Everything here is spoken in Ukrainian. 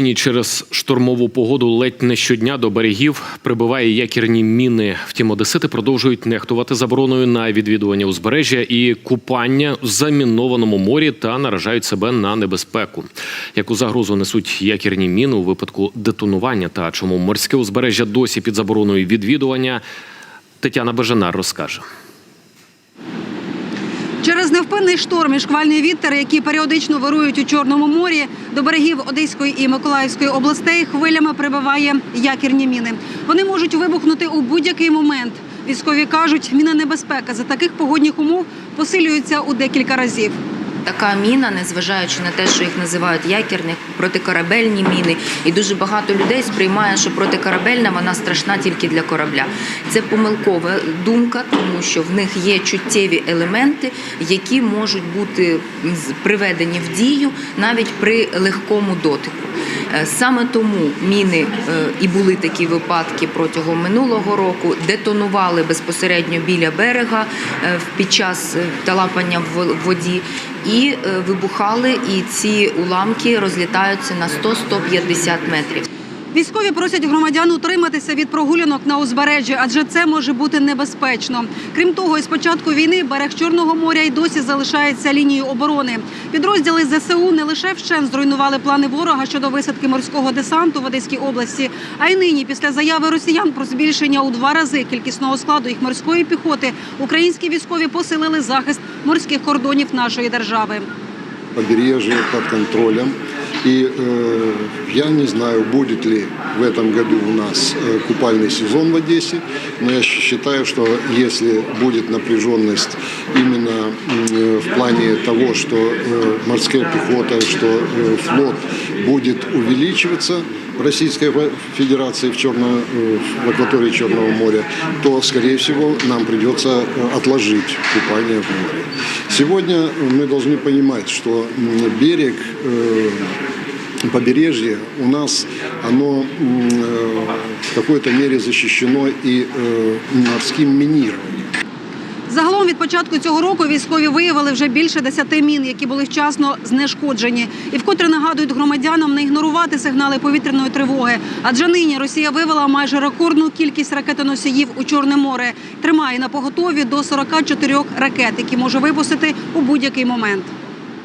Ні, через штормову погоду ледь не щодня до берегів прибиває якірні міни. Втім, одесити продовжують нехтувати забороною на відвідування узбережжя і купання в замінованому морі та наражають себе на небезпеку. Яку загрозу несуть якірні міни у випадку детонування та чому морське узбережжя досі під забороною відвідування? Тетяна Бежанар розкаже. Невпинний шторм і шквальний вітер, які періодично вирують у Чорному морі, до берегів Одеської і Миколаївської областей хвилями прибиває якірні міни. Вони можуть вибухнути у будь-який момент. Військові кажуть, міна небезпека за таких погодних умов посилюється у декілька разів. Така міна, незважаючи на те, що їх називають якірні, протикорабельні міни, і дуже багато людей сприймає, що протикорабельна вона страшна тільки для корабля. Це помилкова думка, тому що в них є чуттєві елементи, які можуть бути приведені в дію навіть при легкому дотику. Е, Саме тому міни е, і були такі випадки протягом минулого року, детонували безпосередньо біля берега е, під час талапання в воді, і вибухали, і ці уламки розлітаються на 100-150 метрів. Військові просять громадян утриматися від прогулянок на узбережжі, адже це може бути небезпечно. Крім того, із початку війни берег Чорного моря й досі залишається лінією оборони. Підрозділи ЗСУ не лише вщен зруйнували плани ворога щодо висадки морського десанту в Одеській області, а й нині, після заяви росіян про збільшення у два рази кількісного складу їх морської піхоти, українські військові посилили захист морських кордонів нашої держави. побережье под контролем. И э, я не знаю, будет ли в этом году у нас э, купальный сезон в Одессе, но я считаю, что если будет напряженность именно э, в плане того, что э, морская пехота, что э, флот будет увеличиваться Российской Фе- Федерации в, Черно, э, в акватории Черного моря, то, скорее всего, нам придется э, отложить купание в море. Сегодня мы должны понимать, что берег э, побережье у нас оно э, в какой-то мере защищено и э, морским минированием. Загалом від початку цього року військові виявили вже більше десяти мін, які були вчасно знешкоджені, і вкотре нагадують громадянам не ігнорувати сигнали повітряної тривоги. Адже нині Росія вивела майже рекордну кількість ракетоносіїв у Чорне море. Тримає на поготові до 44 ракет, які може випустити у будь-який момент.